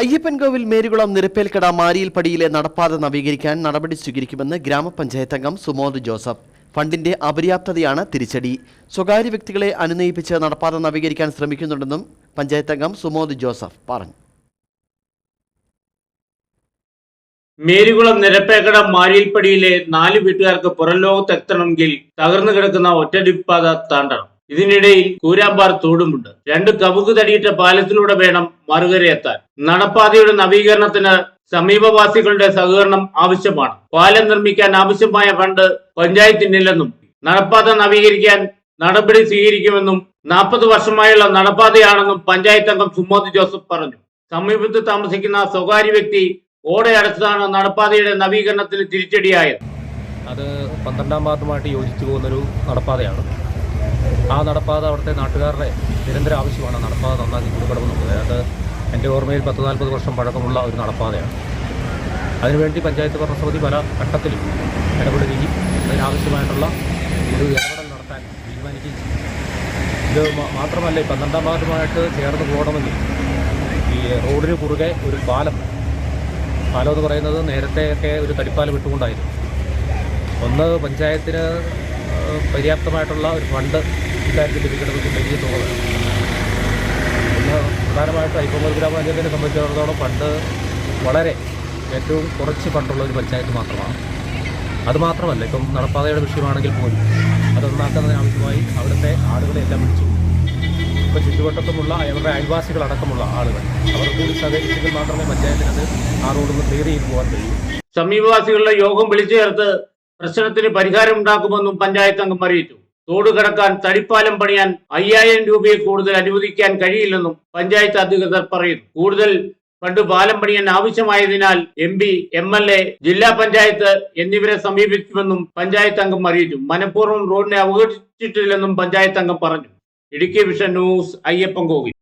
അയ്യപ്പൻകോവിൽ മേരുകുളം നിരപ്പേൽക്കട മാരിയിൽപ്പടിയിലെ നടപ്പാത നവീകരിക്കാൻ നടപടി സ്വീകരിക്കുമെന്ന് ഗ്രാമപഞ്ചായത്ത് അംഗം സുമോദ് ജോസഫ്. ഫണ്ടിന്റെ അപര്യാപ്തതയാണ് തിരിച്ചടി. സ്വകാര്യ വ്യക്തികളെ അനുനയിപ്പിച്ച് നടപ്പാത നവീകരിക്കാൻ ശ്രമിക്കുന്നുണ്ടെന്നും പഞ്ചായത്ത് അംഗം സുമോദ് ജോസഫ് പറഞ്ഞു. മേരികുളം നിരപ്പേക്കട മാരിയിൽപ്പടിയിലെ നാല് വീട്ടുകാർക്ക് പുറം ലോകത്ത് എത്തണമെങ്കിൽ തകർന്നു കിടക്കുന്ന ഒറ്റടിപ്പാത താണ്ടണം. ഇതിനിടയിൽ കൂരാമ്പാർ തോടുമുണ്ട്. രണ്ട് കവുക്ക് തടിയിട്ട പാലത്തിലൂടെ വേണം മറുകരയെത്താൻ നടപ്പാതയുടെ നവീകരണത്തിന് സമീപവാസികളുടെ സഹകരണം ആവശ്യമാണ്. പാലം നിർമ്മിക്കാൻ ആവശ്യമായ ഫണ്ട് പഞ്ചായത്തിനില്ലെന്നും നടപ്പാത നവീകരിക്കാൻ നടപടി സ്വീകരിക്കുമെന്നും നാൽപ്പത് വർഷമായുള്ള നടപ്പാതയാണെന്നും പഞ്ചായത്ത് അംഗം സുമോദ് ജോസഫ് പറഞ്ഞു. സമീപത്ത് താമസിക്കുന്ന സ്വകാര്യ വ്യക്തി ഓടയടച്ചതാണ് നടപ്പാതയുടെ നവീകരണത്തിന് തിരിച്ചടിയായത്. അത് പന്ത്രണ്ടാം വാർഡുമായിട്ട് യോജിച്ചു പോകുന്നൊരു നടപ്പാതയാണ്. ആ നടപ്പാത അവിടുത്തെ നാട്ടുകാരുടെ നിരന്തര ആവശ്യമാണ്. നടപ്പാത നന്നാക്കി കൊടുക്കണമെന്നുള്ളത് അത് എന്റെ ഓർമ്മയിൽ പത്ത് നാൽപ്പത് വർഷം പഴക്കമുള്ള ഒരു നടപ്പാതയാണ്. അതിനുവേണ്ടി പഞ്ചായത്ത് ഭരണസമിതി പല ഘട്ടത്തിലും ഇടപെടുകയും അതിനാവശ്യമായിട്ടുള്ള ഒരു ഇടപെടൽ നടത്താൻ തീരുമാനിക്കുകയും ഇത് മാത്രമല്ല ഈ പന്ത്രണ്ടാം വാർഡുമായിട്ട് ചേർന്ന് പോകണമെങ്കിൽ ഈ റോഡിന് കുറുകെ ഒരു പാലം പാലം എന്ന് പറയുന്നത് നേരത്തെയൊക്കെ ഒരു തടിപ്പാലം ഇട്ടുകൊണ്ടായിരുന്നു. ഒന്ന് പഞ്ചായത്തിന് പര്യാപ്തമായിട്ടുള്ള ഒരു ഫണ്ട് ഇക്കാര്യത്തിൽ ലഭിക്കണമെന്ന് വലിയ തോന്നുന്നത് ഒന്ന് പ്രധാനമായിട്ടും ഐക്കോമൽ ഗ്രാമപഞ്ചായത്തിനെ സംബന്ധിച്ചിടത്തോളം ഫണ്ട് വളരെ ഏറ്റവും കുറച്ച് ഫണ്ടുള്ള ഒരു പഞ്ചായത്ത് മാത്രമാണ്. അതുമാത്രമല്ല ഇപ്പം നടപ്പാതയുടെ വിഷയമാണെങ്കിൽ പോലും അതൊന്നാക്കുന്നതിന് ആവശ്യമായി അവിടുത്തെ ആളുകളെ എല്ലാം വിളിച്ചു. ഇപ്പം ചുറ്റുവട്ടത്തുമുള്ള അവരുടെ അയൽവാസികളടക്കമുള്ള ആളുകൾ അവർ കൂടി സഹകരിച്ചെങ്കിൽ മാത്രമേ പഞ്ചായത്തിനത് ആ റോഡ് ക്ലിയർ ചെയ്ത് പോകാൻ കഴിയൂ. സമീപവാസികളുടെ യോഗം വിളിച്ചു ചേർത്ത് പ്രശ്നത്തിന് പരിഹാരം ഉണ്ടാക്കുമെന്നും പഞ്ചായത്ത് അംഗം അറിയിച്ചു. തോട് കടക്കാൻ തടിപ്പാലം പണിയാൻ അയ്യായിരം രൂപയിൽ കൂടുതൽ അനുവദിക്കാൻ കഴിയില്ലെന്നും പഞ്ചായത്ത് അധികൃതർ പറയുന്നു. കൂടുതൽ പണ്ട് പാലം പണിയാൻ ആവശ്യമായതിനാൽ M P M L A ജില്ലാ പഞ്ചായത്ത് എന്നിവരെ സമീപിക്കുമെന്നും പഞ്ചായത്ത് അംഗം അറിയിച്ചു. മനഃപൂർവം റോഡിനെ അവഗണിച്ചിട്ടില്ലെന്നും പഞ്ചായത്ത് അംഗം പറഞ്ഞു. Idukki vision news Ayyappan Kovil.